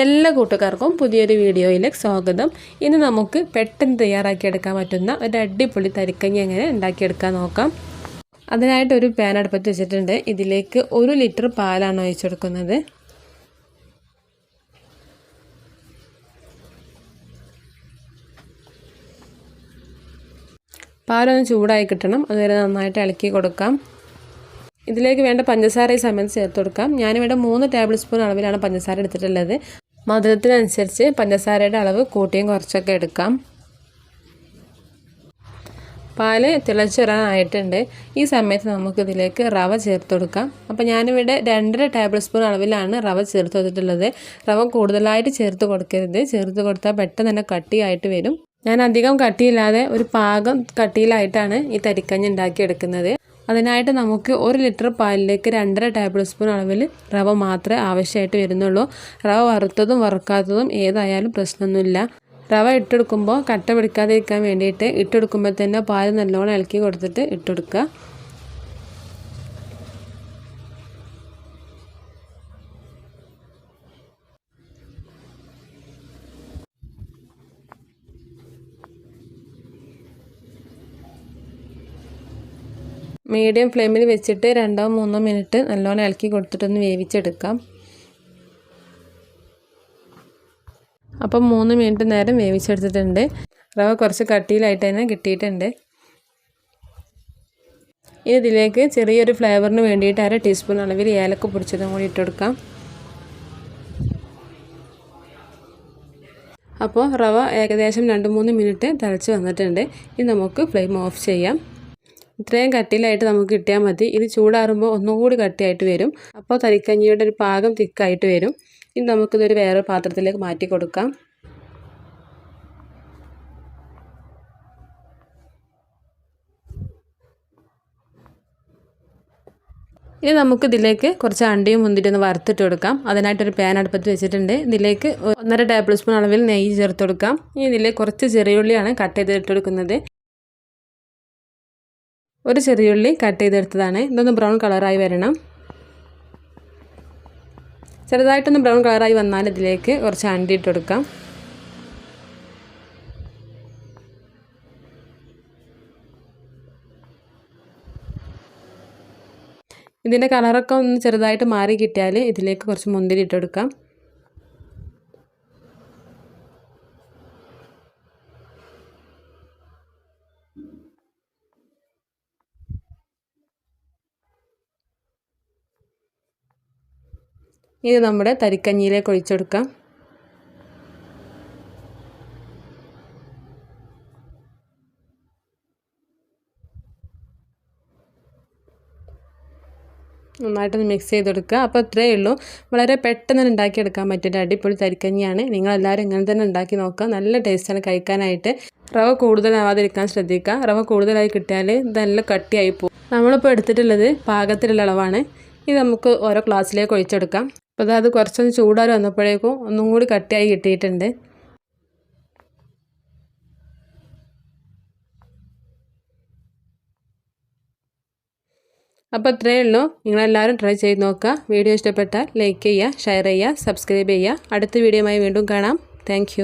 എല്ലാ കൂട്ടുകാർക്കും പുതിയൊരു വീഡിയോയിലേക്ക് സ്വാഗതം. ഇന്ന് നമുക്ക് പെട്ടെന്ന് തയ്യാറാക്കിയെടുക്കാൻ പറ്റുന്ന ഒരു അടിപൊളി തരിക്കഞ്ഞി എങ്ങനെ ഉണ്ടാക്കിയെടുക്കാൻ നോക്കാം. അതിനായിട്ട് ഒരു പാൻ അടുപ്പത്ത് വെച്ചിട്ടുണ്ട്. ഇതിലേക്ക് ഒരു ലിറ്റർ പാലാണ് ഒഴിച്ചെടുക്കുന്നത്. പാലൊന്ന് ചൂടായി കിട്ടണം. അതുവരെ നന്നായിട്ട് ഇളക്കി കൊടുക്കാം. ഇതിലേക്ക് വേണ്ട പഞ്ചസാര ഈ സമയത്ത് ചേർത്ത് കൊടുക്കാം. ഞാനിവിടെ മൂന്ന് ടേബിൾ സ്പൂൺ അളവിലാണ് പഞ്ചസാര എടുത്തിട്ടുള്ളത്. മധുരത്തിനനുസരിച്ച് പഞ്ചസാരയുടെ അളവ് കൂട്ടിയും കുറച്ചൊക്കെ എടുക്കാം. പാൽ തിളച്ച് വരാനായിട്ടുണ്ട് ഈ സമയത്ത് നമുക്കിതിലേക്ക് റവ ചേർത്ത് കൊടുക്കാം. അപ്പോൾ ഞാനിവിടെ രണ്ടര ടേബിൾ സ്പൂൺ അളവിലാണ് റവ ചേർത്ത് കൊടുത്തിട്ടുള്ളത്. റവ കൂടുതലായിട്ട് ചേർത്ത് കൊടുക്കരുത്. ചേർത്ത് കൊടുത്താൽ പെട്ടെന്ന് തന്നെ കട്ടിയായിട്ട് വരും. ഞാൻ അധികം കട്ടിയില്ലാതെ ഒരു പാകം കട്ടിയിലായിട്ടാണ് ഈ തരിക്കഞ്ഞ് ഉണ്ടാക്കിയെടുക്കുന്നത്. അതിനായിട്ട് നമുക്ക് ഒരു ലിറ്റർ പാലിലേക്ക് രണ്ടര ടേബിൾ സ്പൂൺ അളവിൽ റവ മാത്രമേ ആവശ്യമായിട്ട് വരുന്നുള്ളൂ. റവ വറുത്തതും വറുക്കാത്തതും ഏതായാലും പ്രശ്നമൊന്നുമില്ല. റവ ഇട്ടെടുക്കുമ്പോൾ കട്ട പിടിക്കാതിരിക്കാൻ വേണ്ടിയിട്ട് ഇട്ടെടുക്കുമ്പോൾ തന്നെ പാൽ നല്ലോണം ഇളക്കി കൊടുത്തിട്ട് ഇട്ടെടുക്കുക. മീഡിയം ഫ്ലെയിമിൽ വെച്ചിട്ട് രണ്ടോ മൂന്നോ മിനിറ്റ് നല്ലോണം ഇളക്കി കൊടുത്തിട്ടൊന്ന് വേവിച്ചെടുക്കാം. അപ്പം മൂന്ന് മിനിറ്റ് നേരം വേവിച്ചെടുത്തിട്ടുണ്ട്. റവ കുറച്ച് കട്ടിയിലായിട്ട് തന്നെ കിട്ടിയിട്ടുണ്ട്. ഇനി ഇതിലേക്ക് ചെറിയൊരു ഫ്ലേവറിന് വേണ്ടിയിട്ട് അര ടീസ്പൂൺ അളവിൽ ഏലക്ക പൊടിച്ചതും കൂടി ഇട്ടെടുക്കാം അപ്പോൾ റവ ഏകദേശം രണ്ട് മൂന്ന് മിനിറ്റ് തിളച്ച് വന്നിട്ടുണ്ട്. ഇനി നമുക്ക് ഫ്ലെയിം ഓഫ് ചെയ്യാം. ഇത്രയും കട്ടിയിലായിട്ട് നമുക്ക് കിട്ടിയാൽ മതി. ഇത് ചൂടാറുമ്പോൾ ഒന്നുകൂടി കട്ടിയായിട്ട് വരും. അപ്പോൾ തരിക്കഞ്ഞിയുടെ ഒരു പാകം തിക്കായിട്ട് വരും. ഇനി നമുക്കിതൊരു വേറെ പാത്രത്തിലേക്ക് മാറ്റി കൊടുക്കാം. ഇനി നമുക്ക് ഇതിലേക്ക് കുറച്ച് അണ്ടിയും മുന്തിരി ഒന്ന് വറുത്തിട്ട് കൊടുക്കാം. അതിനായിട്ടൊരു പാൻ അടുപ്പത്ത് വെച്ചിട്ടുണ്ട്. ഇതിലേക്ക് ഒന്നര ടേബിൾ സ്പൂൺ അളവിൽ നെയ്യ് ചേർത്ത് കൊടുക്കാം. ഇനി ഇതിലേക്ക് കുറച്ച് ചെറിയുള്ളിയാണ് കട്ട് ചെയ്തിട്ട് കൊടുക്കുന്നത്. ഒരു ചെറിയുള്ളി കട്ട് ചെയ്തെടുത്തതാണ്. ഇതൊന്ന് ബ്രൗൺ കളറായി വരണം. ചെറുതായിട്ടൊന്ന് ബ്രൗൺ കളറായി വന്നാൽ ഇതിലേക്ക് കുറച്ച് അണ്ടി ഇട്ട് കൊടുക്കാം. ഇതിന്റെ കളറൊക്കെ ഒന്ന് ചെറുതായിട്ട് മാറി കിട്ടിയാൽ ഇതിലേക്ക് കുറച്ച് മുന്തിരി ഇട്ട് കൊടുക്കാം. ഇത് നമ്മുടെ തരിക്കഞ്ഞിയിലേക്ക് ഒഴിച്ചെടുക്കാം. നന്നായിട്ടൊന്ന് മിക്സ് ചെയ്തെടുക്കുക. അപ്പോൾ ഇത്രയേ ഉള്ളൂ. വളരെ പെട്ടെന്ന് ഉണ്ടാക്കിയെടുക്കാൻ പറ്റിയൊരു അടിപൊളി തരിക്കഞ്ഞിയാണ്. നിങ്ങളെല്ലാവരും ഇങ്ങനെ തന്നെ ഉണ്ടാക്കി നോക്കുക. നല്ല ടേസ്റ്റാണ് കഴിക്കാനായിട്ട്. റവ കൂടുതലാവാതിരിക്കാൻ ശ്രദ്ധിക്കുക. റവ കൂടുതലായി കിട്ടിയാൽ നല്ല കട്ടിയായി പോകും. നമ്മളിപ്പോൾ എടുത്തിട്ടുള്ളത് പാകത്തിലുള്ള അളവാണ്. ഇത് നമുക്ക് ഓരോ ക്ലാസ്സിലേക്ക് ഒഴിച്ചെടുക്കാം. അപ്പോൾ അത് കുറച്ചൊന്ന് ചൂടാറി വന്നപ്പോഴേക്കും ഒന്നും കൂടി കട്ടിയായി കിട്ടിയിട്ടുണ്ട്. അപ്പോൾ ഇത്രയേ ഉള്ളൂ. നിങ്ങളെല്ലാവരും ട്രൈ ചെയ്ത് നോക്കുക. വീഡിയോ ഇഷ്ടപ്പെട്ടാൽ ലൈക്ക് ചെയ്യുക ഷെയർ ചെയ്യുക സബ്സ്ക്രൈബ് ചെയ്യുക. അടുത്ത വീഡിയോയുമായി വീണ്ടും കാണാം. താങ്ക്